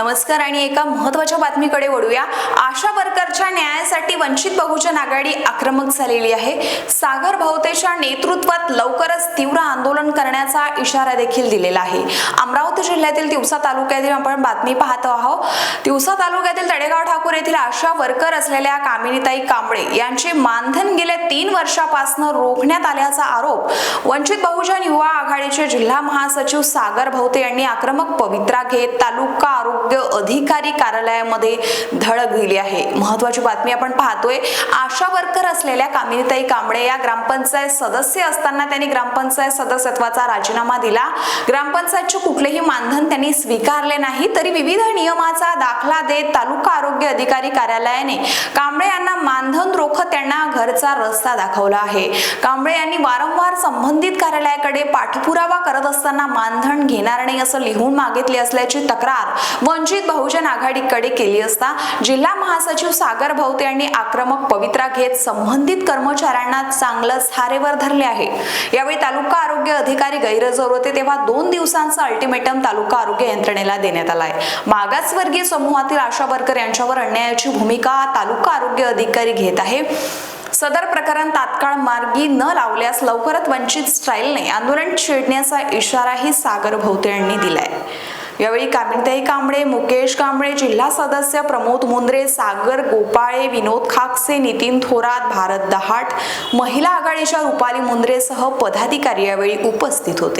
नमस्कार आणि एका महत्त्वाच्या बातमीकडे वळूया. आशा वर्करच्या न्यायासाठी वंचित बहुजन आघाडी आक्रमक झालेली आहे. सागर भावतेच्या नेतृत्वात लवकरच तीव्र आंदोलन करण्याचा इशारा देखील दिलेला आहे. अमरावती जिल्ह्यातील तिवसा तालुक्यातील आपण बातमी पाहत आहोत. तिवसा तालुक्यातील तडेगाव ठाकूर येथील आशा वर्कर असलेल्या कामिनीताई कांबळे यांचे मानधन गेल्या तीन वर्षापासून रोखण्यात आल्याचा आरोप वंचित बहुजन युवा आघाडीचे जिल्हा महासचिव सागर भावते यांनी आक्रमक पवित्रा घेत तालुका आरोग्य अधिकारी कार्यालयामध्ये धडक दिली आहे. महत्वाची बातमी आपण पाहतोय आशा वर्कर असलेल्या कामिनीताई कांबळे या ग्रामपंचायत सदस्य असताना त्यांनी ग्रामपंचायत सदस्यत्वाचा राजीनामा दिला. ग्रामपंचायतचे कुठलेही मानधन त्यांनी स्वीकारले नाही तरी विविध नियमाचा दाखला देत तालुका आरोग्य अधिकारी कार्यालयाने कांबळे यांना मानधन रोखत त्यांना घरचा रस्ता दाखवला आहे. कांबळे यांनी वारंवार संबंधित कार्यालयाकडे पाठपुरावा करत असताना मानधन घेणार नाही असं लिहून मागितले असल्याची तक्रार वंचित बहुजन आघाडीकडे केली असता जिल्हा महासचिव सागर भवते यांनी आक्रमक पवित्रा घेत संबंधित कर्मचाऱ्यांना चांगलंच हारेवर धरले आहे. यावेळी तालुका आरोग्य अधिकारी गैरहजर होते तेव्हा दोन दिवसांचा अल्टिमेटम तालुका आरोग्य यंत्रणेला देण्यात आलाय. मागासवर्गीय समूहातील आशा वर्कर यांच्यावर अन्यायाची भूमिका तालुका आरोग्य अधिकारी घेत आहे. सदर प्रकरण तात्काळ मार्गी न लावल्यास लवकरच वंचित स्टाईलने आंदोलन छेडण्याचा इशाराही सागर भोवते यांनी दिलाय. यावेळी कामिनताई कांबळे मुकेश कांबळे जिल्हा सदस्य प्रमोद मुंद्रे सागर गोपाळे विनोद खाकसे नितीन थोरात भारत दहाट महिला आघाडीच्या रुपाली मुंद्रेसह पदाधिकारी यावेळी उपस्थित होते.